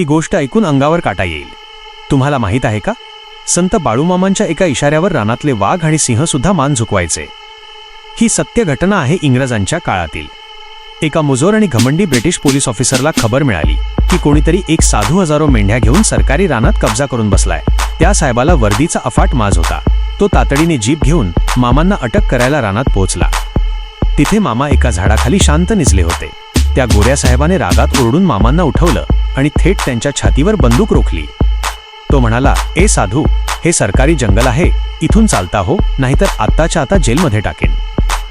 ही गोष्ट ऐकून अंगावर काटा येईल. तुम्हाला माहीत आहे का? संत बाळूमामांच्या एका इशाऱ्यावर रानातले वाघ आणि सिंह सुद्धा मान झुकवायचे. ही सत्य घटना आहे इंग्रजांच्या काळातील. एका मुजोर आणि घमंडी ब्रिटिश पोलीस ऑफिसरला खबर मिळाली की कोणीतरी एक साधू हजारो मेंढ्या घेऊन सरकारी रानात कब्जा करून बसलाय. त्या साहेबाला वर्दीचा अफाट माज होता. तो तातडीने जीप घेऊन मामांना अटक करायला रानात पोहोचला. तिथे मामा एका झाडाखाली शांत निजले होते. त्या गोऱ्या साहेबाने रागात ओरडून मामांना उठवलं. आणि थेट त्यांच्या छातीवर बंदूक रोखली. तो म्हणाला ए साधू हे सरकारी जंगल आहे इथून चालता हो नाहीतर आत्ताच्या आता जेलमध्ये टाकेन.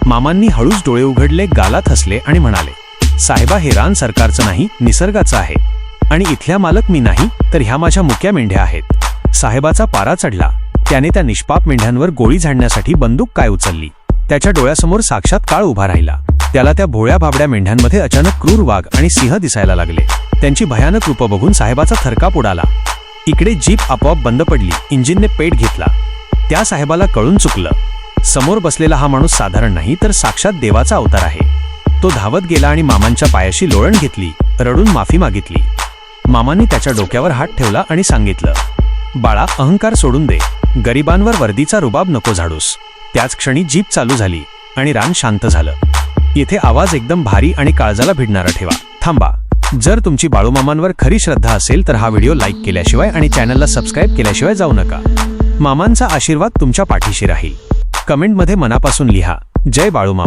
मामांनी हळूच डोळे उघडले गालात हसले आणि म्हणाले साहेबा हे रान सरकारचं नाही निसर्गाचं आहे. आणि इथल्या मालक मी नाही तर ह्या माझ्या मुक्या मेंढ्या आहेत. साहेबाचा पारा चढला. त्याने त्या निष्पाप मेंढ्यांवर गोळी झाडण्यासाठी बंदूक काय उचलली? त्याच्या डोळ्यासमोर साक्षात काळ उभा राहिला. त्याला त्या भोळ्या भाबड्या मेंढ्यांमध्ये अचानक क्रूर वाघ आणि सिंह दिसायला लागले. त्यांची भयानक रूपं बघून साहेबाचा थरकाप उडाला इकडे जीप आपोआप बंद पडली इंजिनने पेट घेतला. त्या साहेबाला कळून चुकलं. समोर बसलेला हा माणूस साधारण नाही तर साक्षात देवाचा अवतार आहे. तो धावत गेला आणि मामांच्या पायाशी लोळण घेतली रडून माफी मागितली. मामांनी त्याच्या डोक्यावर हात ठेवला आणि सांगितलं बाळा अहंकार सोडून दे. गरिबांवर वर्दीचा रुबाब नको झाडूस. त्याच क्षणी जीप चालू झाली आणि रान शांत झालं. येथे आवाज एकदम भारी आणि काळजाला भिडणारा ठेवा. थांबा. जर तुमची बाळूमामांवर खरी श्रद्धा असेल तर हा व्हिडिओ लाईक केल्याशिवाय आणि चॅनलला सबस्क्राईब केल्याशिवाय जाऊ नका. मामांचा आशीर्वाद तुमच्या पाठीशी राहील. कमेंटमध्ये मनापासून लिहा. जय बाळूमामा.